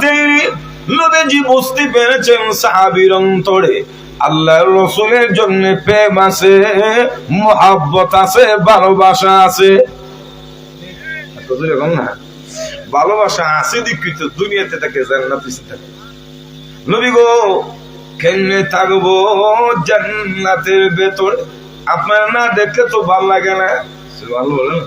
দেয়নি নবীজি বুঝতে পেরেছেন সাহাবীর অন্তরে আল্লাহর রসুলের জন্য প্রেম আছে, মহাব্বত আছে, ভালোবাসা আছে। ভালোবাসা আছে দুনিয়াতে গো থাকব আপনার না দেখলে তো ভালো লাগে না। ভালো বলে না?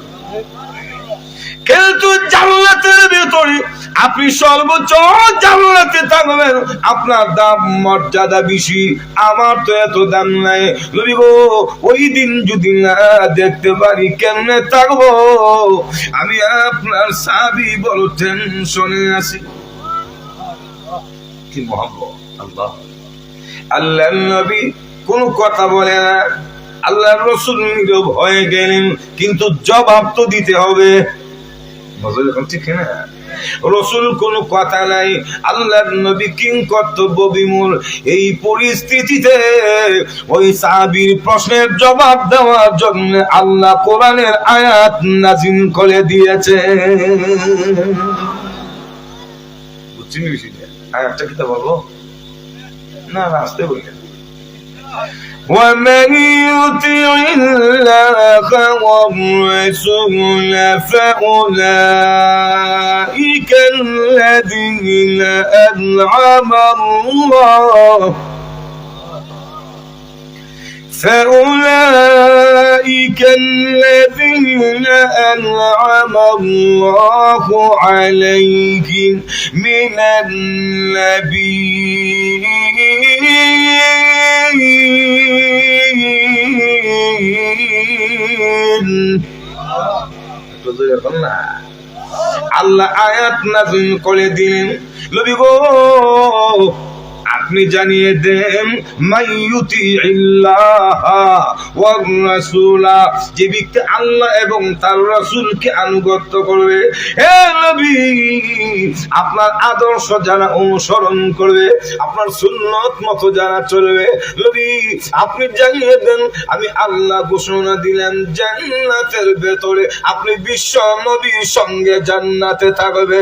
কিন্তু জান্নাতের ভেতরে আপনি সর্বোচ্চ জান্নাতে থাকবেন। আপনার দাম, মর্যাদা বেশি। আমার তো এত দাম নাই। নবী গো, ওই দিন যদি না দেখতে পারি, কেমনে থাকব? আমি আপনার সাবি বড় টেনশনে আছি। কি মহব্বত? আল্লাহ। নবী কোন কথা বলে না। আল্লাহ রসুল নীরব হয়ে গেলেন। কিন্তু জবাব তো দিতে হবে নজর এখন ঠিক না রসুল কোনো কথা নাই, আল্লাহর নবী কিং কর্তব্য বিমূল। এই পরিস্থিতিতে ওই সাহাবীর প্রশ্নের জবাব দেওয়ার জন্য আল্লাহ কোরআনের আয়াত নাজিম করে দিয়েছে। বুঝছেন বিষয়টা? আয়াতটা কি তা বলব? না না, আসতে বললেন ومن يطع الله والرسول فأولئك الذين أنعم الله فأولئك الذين أنعم الله عليهم من النبيين আল্লাহ আয়াত নাজিল করে দিলেন। নবী গো আপনি জানিয়ে দেন মাইয়ুতি যে ব্যক্তি আল্লাহ এবং তার রাসূলকে আনুগত্য করবে, হে নবী আপনার আদর্শ যারা অনুসরণ করবে, আপনার সুন্নত মতো যারা চলবে, নবী, আপনি জানিয়ে দেন, আমি আল্লাহ ঘোষণা দিলেন জান্নাতের ভেতরে, আপনি বিশ্ব নবীর সঙ্গে জান্নাতে থাকবে।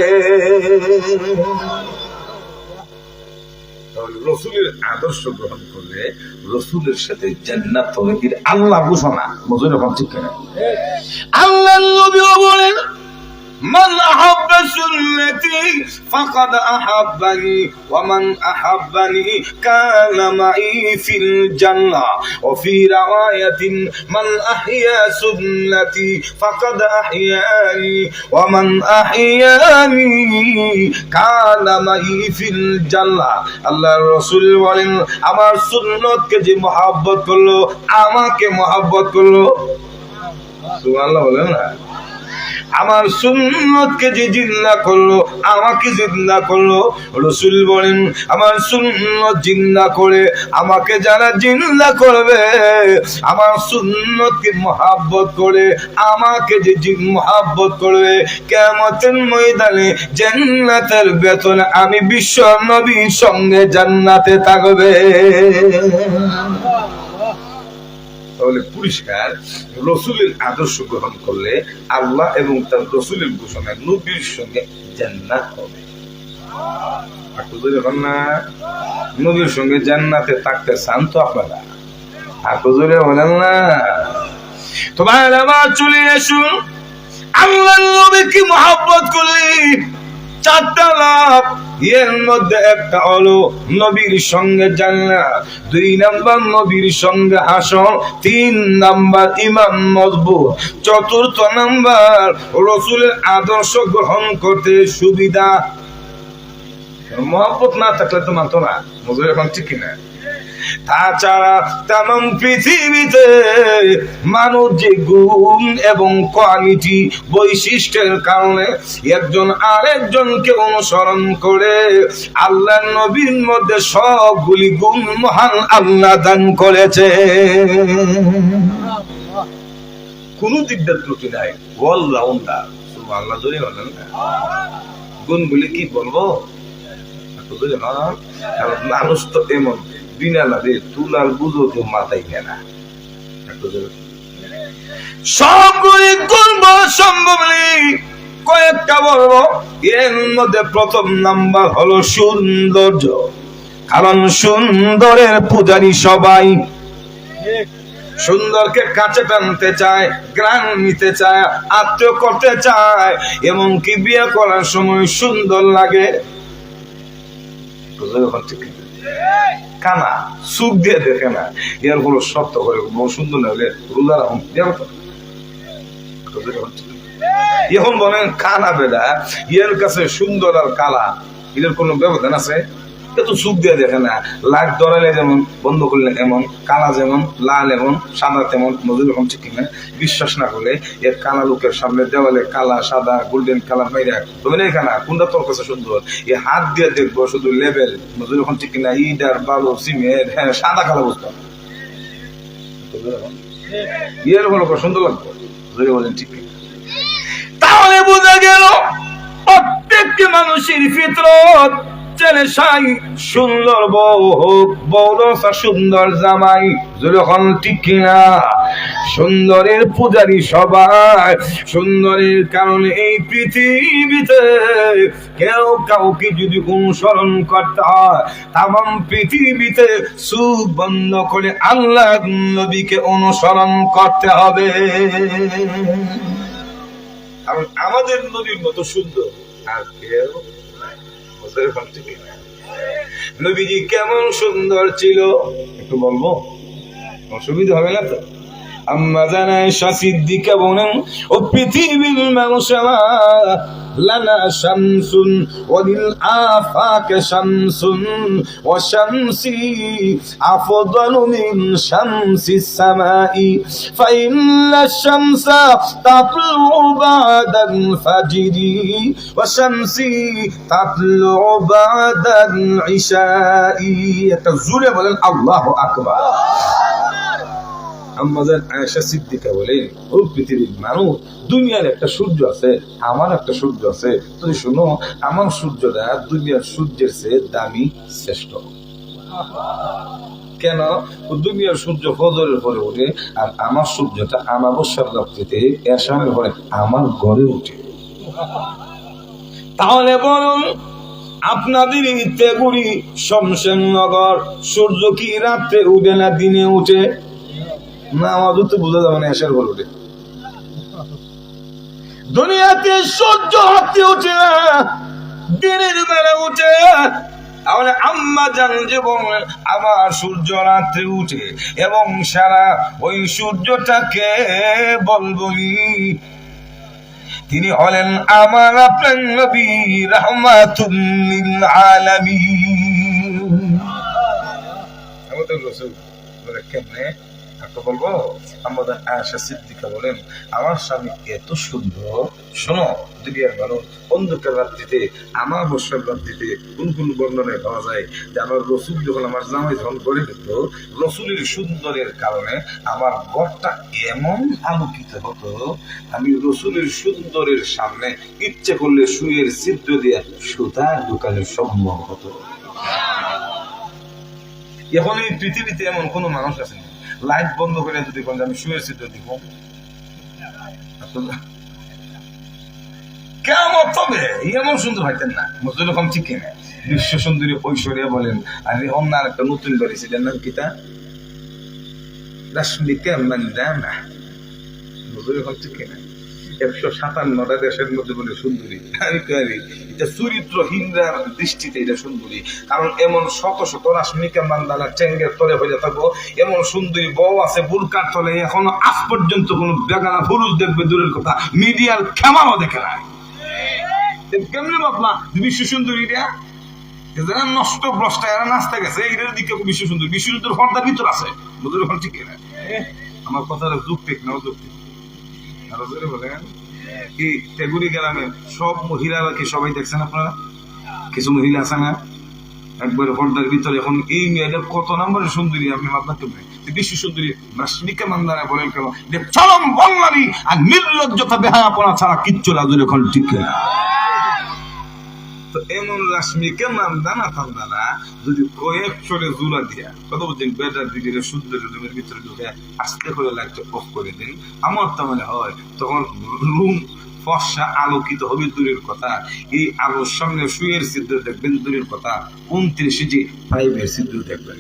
রসুলের আদর্শ গ্রহণ করলে রসুলের সাথে জান্নাত হবে। আল্লাহ ঘোষণা মজুর এখন ঠিক আল্লাহ من أحب سنتي فقد أحبني ومن أحبني كان معي في الجنة وفي رواية من أحيا سنتي فقد أحياني ومن أحياني كان معي في الجنة আল্লাহ রসুল বলেন আমার সুন্নতকে যে মহাব্বত করলো আমাকে মহাব্বত করলো সুবহানাল্লাহ বলেন না আমার সুন্নতকে যে জিন্দা করল, আমাকে জিন্দা করল। রসুল বলেন, আমার সুন্নত জিন্দা করে আমাকে যারা জিন্দা করবে, আমার সুন্নতকে মহাব্বত করে আমাকে যে মহাব্বত করবে কেমতের ময়দানে জান্নাতের বেতনে আমি বিশ্ব নবীর সঙ্গে জান্নাতে থাকবে। তাহলে পরিষ্কার রসুলের আদর্শ গ্রহণ করলে আল্লাহ এবং তার রসুলের ঘোষণা নবীর সঙ্গে জান্নাত হবে। না। নবীর সঙ্গে জান্নাতে থাকতে চান তো আপনারা। হাকুজুরে বলেন না। তোমার আমার চলে আসুন আল্লাহ নবীকে মহাব্বত করলে চারটা লাভ এর মধ্যে একটা হলো নবীর সঙ্গে জান্নাত। দুই নাম্বার নবীর সঙ্গে হাসন তিন নাম্বার ইমান মজবুত। চতুর্থ নাম্বার রসুলের আদর্শ গ্রহণ করতে সুবিধা মহব্বত না থাকলে তো মানতো না। মজুর এখন ঠিক কিনা? তাছাড়া তাম পৃথিবীতে মানুষ যে গুণ এবং কোয়ালিটি বৈশিষ্ট্যের কারণে একজন আরেকজনকে অনুসরণ করে আল্লাহ নবীর মধ্যে সবগুলি গুণ মহান আল্লাহ দান করেছে। কোন দিকটা ত্রুটি নাই। অলরাউন্ডার আল্লাহ ধরে বলেন গুণগুলি কি বলব? মানুষ তো এমন, বিনা লাভে তুলার বুঝো তো মাথায় কেনা সবগুলি সম্ভব নেই। কয়েকটা বলব, এর মধ্যে প্রথম নাম্বার হলো সৌন্দর্য। কারণ সুন্দরের পূজারী সবাই সুন্দরকে কাছে টানতে চায় গ্রান নিতে চায়, আত্মীয় করতে চায়, এমনকি বিয়ে করার সময় সুন্দর লাগে বুঝলে ব্যাপার ঠিক না? কানা সুখ দিয়ে দেখে না। ইয়ার কোনো শক্ত করে সুন্দর না হলে রোজা রাখুন? এখন বলেন কানা বেদা ইয়ার কাছে সুন্দর আর কালা। এদের কোনো ব্যবধান আছে? এত সুখ দিয়ে দেখে না। লাখ ধরালে যেমন বন্ধ করলে এমন, কালা যেমন, লাল এমন, সাদা তেমন নজর এরকম ঠিক বিশ্বাস না করলে এর কালা লোকের সামনে দেওয়ালে কালা, সাদা গোল্ডেন কালার মাইরা তুমি না কানা কোনটা তোর কাছে সুন্দর? এই হাত দিয়ে দেখব শুধু লেভেল নজর এরকম ঠিক কিনা? ইডার, বালু, সিমেন্ট হ্যাঁ সাদা কালা বুঝতাম ইয়ের হলো সুন্দর লাগবে। যদি বলেন ঠিক তাহলে বোঝা গেল প্রত্যেকটি মানুষের ফিতরত সাই, সুন্দর বউ হোক বৌরসা সুন্দর জামাই, যখন সুন্দরের পূজারি সবাই, সুন্দরের কারণে এই পৃথিবীতে কেউ কাউকে যদি অনুসরণ করতে হয় তাম পৃথিবীতে সুখ বন্ধ করে আল্লাহ নবীকে অনুসরণ করতে হবে। কারণ আমাদের নবীর মতো সুন্দর আর কেউ কিনা? নবীজি কেমন সুন্দর ছিল? একটু বলব? অসুবিধা হবে না তো? আম্মা ইশাই। একটা জুড়ে বলেন সিদ্দিকা বলেন ও পৃথিবীর মানুষ, দুনিয়ার একটা সূর্য আছে, আমার একটা সূর্য আছে। তুমি শোনো, আমার সূর্যটা দুনিয়ার সূর্যের চেয়ে দামি, শ্রেষ্ঠ। কেন? দুনিয়ার সূর্য ফজরের পরে ওঠে, আর আমার সূর্যটা আমাবস্যার এসামের পরে আমার ঘরে উঠে তাহলে বলুন, আপনাদের এই তেগুড়ি শমশেরনগর সূর্য কি রাত্রে উঠে না দিনে উঠে? না আমাদের তো বোঝা যাবে না এসের উঠে দুনিয়াতে সূর্য রাত্রে উঠে দিনের বেলা উঠে। তাহলে আম্মা জান যে আমার সূর্য রাত্রে উঠে, এবং সারা ওই সূর্যটাকে বলবই। তিনি হলেন আমার আপনার নবী রহমাতুল্লিল আলামিন। আমাদের রসুল কেমনে একটা বলব? আমাদের আয়েশা সিদ্দিকা বলেন, আমার স্বামী এত সুন্দর। শোনো, দুনিয়ার মানুষ অন্ধকার রাত্রিতে, আমার বর্ষার রাত্রিতে কোন কোন বর্ণনায় পাওয়া যায় যে আমার রসুল যখন আমার জামাই ধন করে দিত রসুলের সুন্দরের কারণে আমার ঘরটা এমন আলোকিত হতো, আমি রসুলের সুন্দরের সামনে ইচ্ছে করলে সুয়ের ছিদ্র দিয়ে সুতার দোকানে সম্ভব হতো। এখন এই পৃথিবীতে এমন কোন মানুষ আছে না। লাইট বন্ধ করে যদি কোন আমি শুয়ে সিটে দিব। কেমন তবে এমন সুন্দর হইতেন না। মজুর রকম ঠিক কিনা? বিশ্ব সুন্দরী ঐশ্বরিয়া বলেন, আর অন্য আর একটা নতুন বাড়ি ছিলেন নাম কিতা রাশ্মিকা মান্দানা। মজুর রকম ঠিক কিনা? একশো সাতান্নটা দেশের মধ্যে বলে সুন্দরী। আমি করি এটা চরিত্রহীনরার দৃষ্টিতে এটা সুন্দরী। কারণ এমন শত শত রাশ্মিকা মান্দানা চেঙ্গের তলে হয়ে থাকব, এমন সুন্দরী বউ আছে বুরকার তলে, এখন আজ পর্যন্ত কোনো বেগানা পুরুষ দেখবে, দূরের কথা। মিডিয়ার ক্ষমাও দেখে না কেমনি বাপমা বিশ্ব সুন্দরী রে যারা নষ্ট ভ্রষ্টা, এরা নাচতে গেছে। এটার দিকে বিশ্ব সুন্দর। বিশ্ব সুন্দর পর্দার ভিতর আছে। বুঝলে ঠিক আমার কথাটা যুক্তি না যুক্তি কি গ্রামে সব মহিলারা কি সবাই দেখছেন আপনারা? কিছু মহিলা আছে না? একবার হর্দার ভিতরে এখন এই মেয়েদের কত নম্বরের সুন্দরী আপনি আপনাকে বিশ্ব সুন্দরী রাশ্মিকা মান্দারা বলেন কেন? যে চরম আর নির্লজ্জতা বেহায়াপনা ছাড়া কিচ্ছু রাজুর এখন ঠিক তো এমন রাশ্মিকে মান্দানা ফান্দানা যদি কয়েক চলে জুলা দিয়া কত বলছেন বেটার দিকে রুমের ভিতরে ঢুকে আস্তে করে লাইটটা অফ করে দিন। আমার তো মনে হয় তখন রুম ফর্সা আলোকিত হবে দূরের কথা। এই আলোর সামনে সুয়ের ছিদ্র দেখবেন দূরের কথা। উনত্রিশ ইঞ্চি পাইপের ছিদ্র দেখবেন?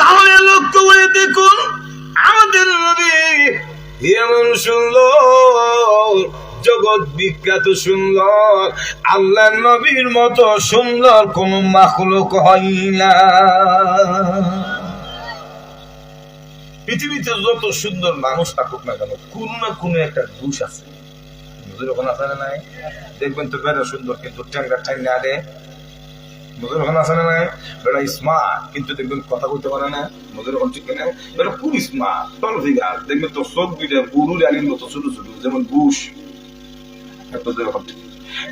তাহলে লক্ষ্য করে দেখুন, আমাদের এমন জগৎ বিখ্যাত সুন্দর আল্লাহ নবীর মতো সুন্দর কোন মাখলুক হয় না। পৃথিবীতে যত সুন্দর মানুষ থাকুক না কেন, কোন না কোনো একটা দোষ আছে। দেখবেন তো বেড়া সুন্দর, কিন্তু ট্যাংরা ট্যাংরা আগে মজুর ওখানে আছে না বেড়া স্মার্ট কিন্তু দেখবেন কথা বলতে পারে না মজুর ওখানে ঠিক না বেড়া খুব স্মার্ট টল ফিগার দেখবেন তো সব দুইটা গরু রানীর মতো, ছোট ছোট, যেমন বুশ আপনাদের ওখান থেকে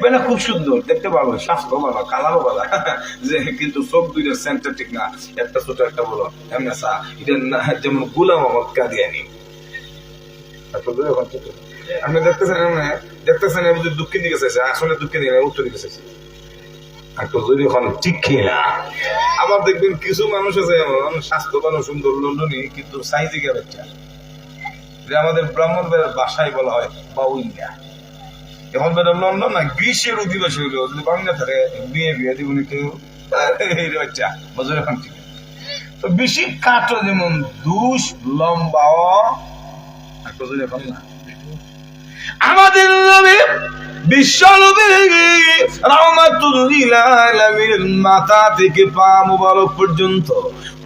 বেলা খুব সুন্দর, দেখতে পাবো স্বাস্থ্য ভালো, কালারও ভালো। যে কিন্তু সব দুইটা সেন্টার ঠিক না, একটা ছোট, একটা বড়। এমনি সা এটা যেমন গুলাম আমার কাদিয়ানি। আপনি দেখতেছেন দেখতেছেন দক্ষিণ দিকে চাইছে, আসলে দক্ষিণ দিকে উত্তর দিকে চাইছে। একটু যদি এখন ঠিক খেয়ে না, আবার দেখবেন কিছু মানুষ আছে, এমন স্বাস্থ্যবান সুন্দর লন্ডনী, কিন্তু সাইজে গেলে যে আমাদের ব্রাহ্মণ বাসায় বলা হয় বাউইয়া এখন বেটা লন্ডন না, গ্রীষ্মের অধিবাসী হলো যদি বাংলা থাকে, বিয়ে বিয়ে দিবনি কেউ, এই বাচ্চা এখন ঠিক তো বেশি কাটো যেমন দুষ লম্বাও এখন না, আমাদের নবী বিশ্ব নবী রহমাতুল্লিল আলামিন মাথা থেকে পা মুবারক পর্যন্ত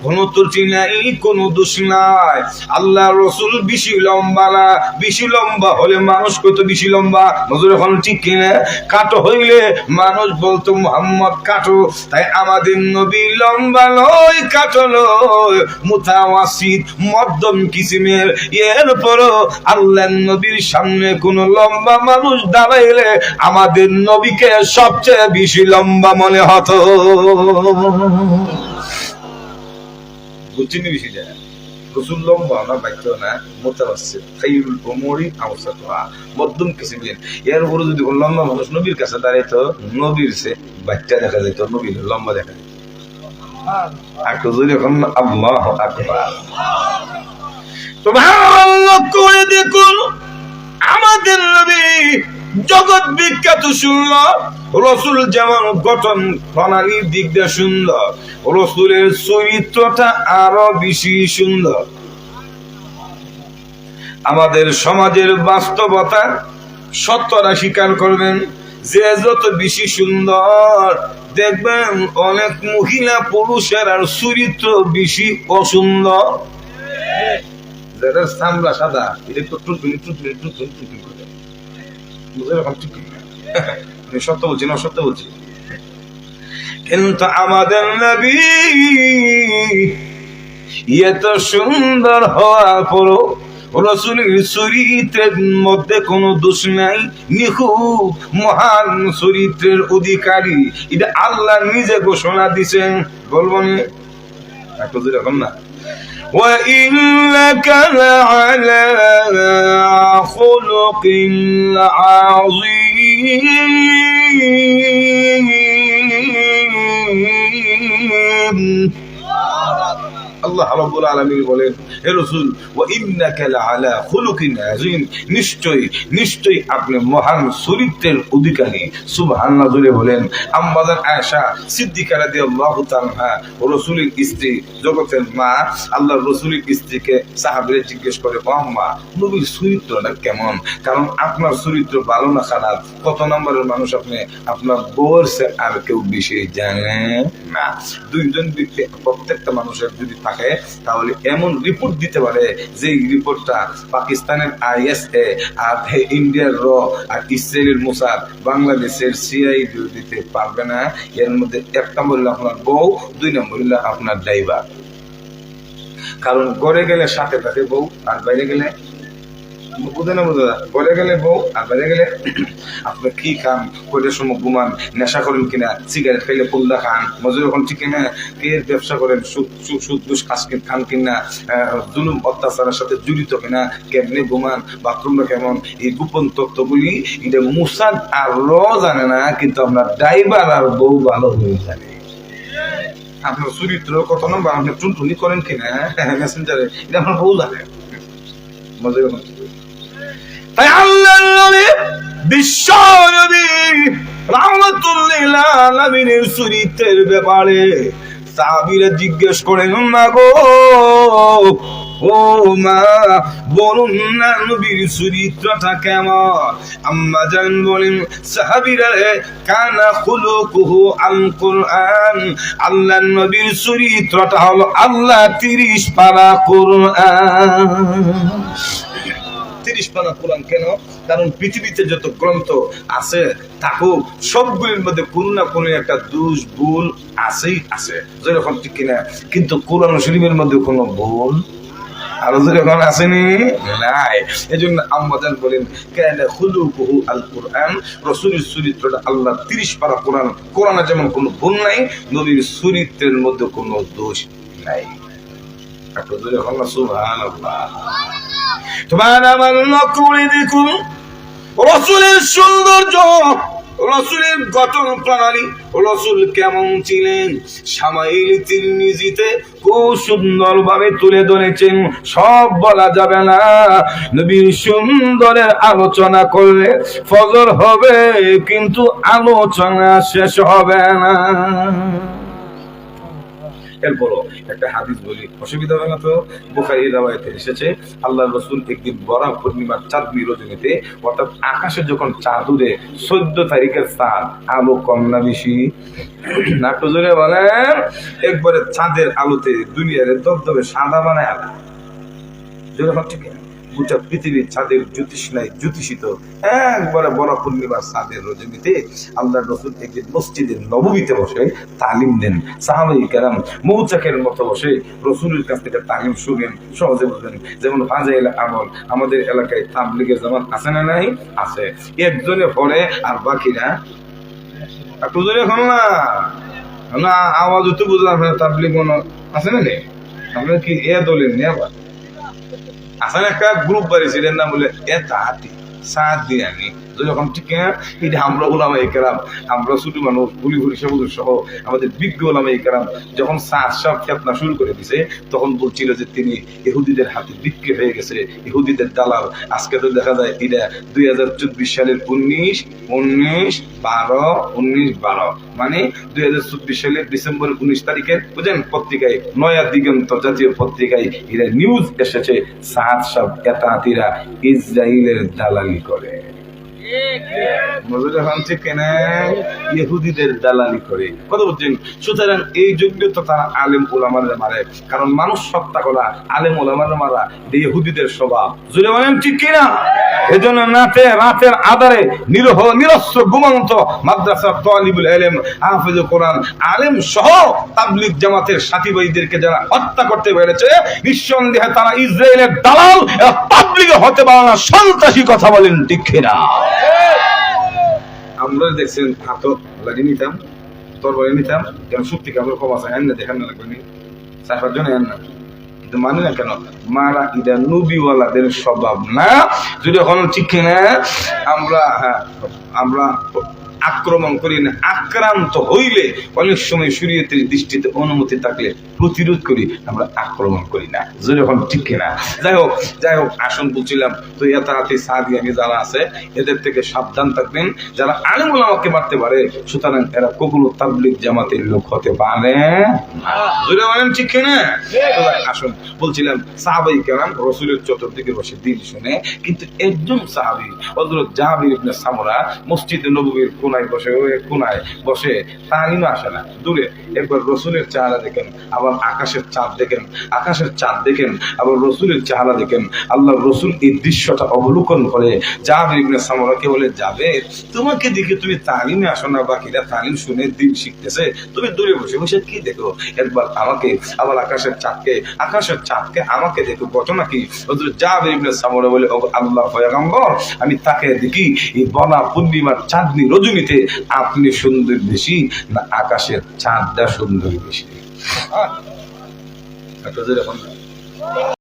কোন ত্রুটি নাই কোন দোষ নাই। আল্লাহ রসুল বেশি লম্বা না, বেশি লম্বা হলে মানুষ কত বেশি লম্বা। নজর এখন ঠিক কিনা? কাটো হইলে মানুষ বলতো, মোহাম্মদ, কাটো। তাই আমাদের নবী লম্বা লয় কাটো লয় মুতাওয়াসিদ, মধ্যম কিসিমের। এরপরও আল্লাহ নবীর সামনে কোন লম্বা মানুষ দাঁড়াইলে আমাদের নবীকে সবচেয়ে বেশি লম্বা মনে হতো। যায় রসুল লম্বা না, বাক্য না মোতাবাসিদ খাইরুল উমরি আওসাতুহা, মধ্যম কিসিমের। এর উপরে যদি লম্বা মানুষ নবীর কাছে দাঁড়াইতো, নবীর সে বাচ্চা দেখা যেত নবীর লম্বা দেখা যেত একটু যদি এখন আল্লাহ আকবার। সুবহানাল্লাহ করে দেখুন, আমাদের নবী জগৎ বিখ্যাত সুন্দর, রসুল যেমন গঠন প্রণালীর দিক দিয়ে সুন্দর, রসুলের চরিত্রটা আরও বেশি সুন্দর। আমাদের সমাজের বাস্তবতা সত্যরা স্বীকার করবেন, যে যত বেশি সুন্দর, দেখবেন অনেক মহিলা পুরুষের আর চরিত্র বেশি অসুন্দর। সাদা, এটা একটু টুটুনি টুটুনি টুটুনি করে। সত্য বলছি না সত্য বলছি। কিন্তু আমাদের নবী সুন্দর হওয়ার পরও রসুলের চরিত্রের মধ্যে কোনো দোষ নাই। নিখুঁত, মহান চরিত্রের অধিকারী। এটা আল্লাহ নিজে ঘোষণা দিছেন। বলব না? এখন না। وإنك لعلى خلق عظيم. আল্লাহ রাব্বুল আলামিন বলেন, হে রাসূল, ওয়া ইন্নাকা লাআলা খুলুকিন আযীম। নিশ্চয়ই নিশ্চয়ই আপনি মহান চরিত্রের অধিকারী। সুবহানাল্লাহ জুড়ে বলেন আম্মাদান আয়েশা সিদ্দিকা রাদিয়াল্লাহু তাআলা রাসূলের স্ত্রী, জগতের মা, আল্লাহর রাসূলের স্ত্রীকে সাহাবীরা জিজ্ঞেস করে আম্মা, নবীর চরিত্রটা কেমন? কারণ আপনার চরিত্র ভালো না খারাপ? কত নম্বরের মানুষ আপনি? আপনার বউয়ের আর কেউ বেশি জানে না। দুইজন ব্যক্তি, প্রত্যেকটা মানুষের যদি থাকে তাহলে এমন রিপোর্ট দিতে পারে যে রিপোর্টটা পাকিস্তানের আইএসএ আর ইন্ডিয়ার র আর ইসরায়েলের মোসাদ বাংলাদেশের সিআই দিতে পারবে না। এর মধ্যে এক নম্বর হলো আপনার বউ, দুই নম্বর হলো আপনার ড্রাইভার কারণ গড়ে গেলে সাথে থাকে বউ, আর বাইরে গেলে বুঝে না বুঝে ঘরে গেলে বউ, আর বাইরে গেলে আপনি কি খান? কয়টার সময় ঘুমান, নেশা করেন কিনা? সিগারেট খাইলে পুল্লা খান? মজুর এখন ঠিক কিনা? কে ব্যবসা করেন, সুদ সুদ ঘুষ খান কিনা? জুলুম, অত্যাচারের সাথে জড়িত কিনা? কেমনে ঘুমান? বাথরুমটা কেমন? এই গোপন তত্ত্বগুলি এটা মুসাদ আর র জানে না, কিন্তু আপনার ড্রাইভার আর বউ ভালো হয়ে জানে। আপনার চরিত্র কত নম্বর? আপনি টুনটুনি করেন কিনা? মেসেঞ্জারে এটা আমার বউ জানে। মজা তাই আল্লাহ নবী বিশ্ব নবী রাহমাতুল্লিল আলামিনের চরিত্রের ব্যাপারে সাহাবীরা জিজ্ঞেস করেন, মা গো, ও মা, বলুন না নবীর চরিত্রটা কেমন? আম্মা জান বলেন, সাহাবীরা, কানা খুলুকুহু আল কুরআন। আল্লাহ নবীর চরিত্রটা হলো আল্লাহ 30 পারা কুরআন। তিরিশ পানা কোরআন কেন? কারণ পৃথিবীতে যত গ্রন্থ আছে, থাকুক, সবগুলির মধ্যে কোনো না কোনো একটা দুষ, ভুল আছেই আছে। যেরকম ঠিক কিনা? কিন্তু কোরআন শরীফের মধ্যে কোনো ভুল আরও যেরকম আসেনি নাই। এই জন্য আম্মাজান বলেন, কেন খুলু বহু আল কোরআন? রসুলের চরিত্রটা আল্লাহ তিরিশ পারা কোরআন, কোরআনে যেমন কোনো ভুল নাই, নবীর চরিত্রের মধ্যে কোনো দোষ নাই। তোমার আমার লক্ষ্য দেখুন রসুলের সৌন্দর্য, রসুলের গঠন প্রণালী, রসুল কেমন ছিলেন? সামাইল তিরমিজিতে খুব সুন্দর ভাবে তুলে ধরেছেন, সব বলা যাবে না। নবীর সুন্দরের আলোচনা করলে ফজর হবে, কিন্তু আলোচনা শেষ হবে না। এরপরও একটা হাদিস বলি। অসুবিধা হবে তো? বুখারি রাওয়ায়তে এসেছে আল্লাহ রসুল একদিন বরা পূর্ণিমার চাঁদনি রজনীতে, অর্থাৎ আকাশে যখন চাঁদ উড়ে, চোদ্দ তারিখের চাঁদ আলো কম না বেশি? নাট্য জোরে বলেন। একবারে চাঁদের আলোতে দুনিয়ারে দবদবে সাদা বানায় আলা জোরে হচ্ছে কি গোটা পৃথিবীর চাঁদের জ্যোতিষ নাই জ্যোতিষিত একবারে বড় পূর্ণিমার চাঁদের রজনীতে আল্লাহ রসুল একদিন মসজিদের নবমীতে বসে তালিম দেন। সাহাবাই কেরাম মৌচাকের মতো বসে রসুলের কাছ থেকে তালিম শুনেন, সহজে বুঝবেন যেমন ফাজাইল আমল, আমাদের এলাকায় তাবলিগের জামান আছে না নাই? আছে। একজনে পড়ে আর বাকিরা একটু জোরে না। না, আওয়াজ তো বুঝলাম তাবলিগ মনে আছে না নেই? আপনার কি এ দলের নিয়ে আবার আসলে একটা গ্রুপ বাড়িয়েছিলেন না বলে এ তাহাতি সাত দিন আমি যখন ঠিক এটা আমরা ওলামা একরাম আমরা ছোট মানুষ গুলি গুলি সবুজ সহ আমাদের বিজ্ঞ ওলামা একরাম যখন সাত সব খেপনা শুরু করে দিছে, তখন বলছিল যে তিনি ইহুদিদের হাতে বিক্রি হয়ে গেছে, ইহুদিদের দালাল। আজকে তো দেখা যায় এটা দুই হাজার চব্বিশ সালের উনিশ উনিশ বারো উনিশ বারো। মানে দুই হাজার চব্বিশ সালের ডিসেম্বর উনিশ তারিখের বুঝেন, পত্রিকায়, নয়া দিগন্ত জাতীয় পত্রিকায় নিউজ এসেছে, সাহাদ সব এতাতিরা ইসরায়েলের দালালি করে। ইহুদিদের দালালি করে। বলছেন, সুতরাং এই যোগ্যতা তারা আলেম ওলামারে মারে, কারণ মানুষ সত্তা করা আলেম ওলামারে মারা ইহুদিদের স্বভাব। জুড়ে বলেন, ঠিক কিনা? এজন্য রাতের আধারে নিরহ, নিরস্ত্র, ঘুমন্ত মাদ্রাসার তালিবুল হাফেজ কোরআন, আলেম সহ তাবলিগ জামাতের সাথী ভাইদেরকে যারা হত্যা করতে পেরেছে, নিঃসন্দেহে তারা ইসরায়েলের দালাল তাবলিগে হতে পারে না। সন্ত্রাসী কথা বলেন, ঠিক কিনা? আমরা দেখছেন হাত লাগিয়ে নিতাম তরবারি নিতাম কেন সত্যি আমরা কম আছে, এন না দেখান না। লাগবে চার জন্য এন না। কিন্তু মানে না কেন? মারা ইদা নবীওয়ালাদের স্বভাব না? যদি এখন ঠিক না আমরা হ্যাঁ আমরা আক্রমণ করি না, আক্রান্ত হইলে অনেক সময় শরীয়তের দৃষ্টিতে অনুমতি থাকলে প্রতিরোধ করি, আমরা আক্রমণ করি না এখন ঠিক কিনা। যাই হোক যাই হোক, আসন বলছিলাম, তো এতাহাতি সাদিয়ানি যারা আছে, এদের থেকে সাবধান থাকবেন, যারা আলিমুল আমাকে মারতে পারে, সুতরাং এরা কখনো তাবলিক জামাতের লোক হতে পারে কিনা? কিন্তু একজন সাহাবি, হযরত জাহাবির সামরা মসজিদে নববীর কোনায় বসে, ওই কোনায় বসে তালিমে আসে না, দূরে। একবার রসুলের চেহারা দেখেন, আবার আকাশের চাঁদ দেখেন, আকাশের চাঁদ দেখেন, আবার রসুলের চেহারা দেখেন। আল্লাহ রসুল এই দৃশ্যটা অবলোকন করে ইবনে সামরাকে বলে যাবে তোমাকে দেখে তুমি তালিমে আসো না, বাকিরা তালিম শুনে দিন শিখতেছে। তুমি দূরে বসে বসে কি দেখো? একবার আমাকে, আবার আকাশের চাঁদকে আকাশের চাঁদকে আমাকে দেখো, ঘটনা কি? হযরত জাবির ইবনে সামরা বলে আল্লাহ আমি তাকে দেখি, এই বনা পূর্ণিমার চাঁদনি রজনীতে আপনি সুন্দর বেশি না আকাশের চাঁদটা সুন্দর বেশি? হ্যাঁ।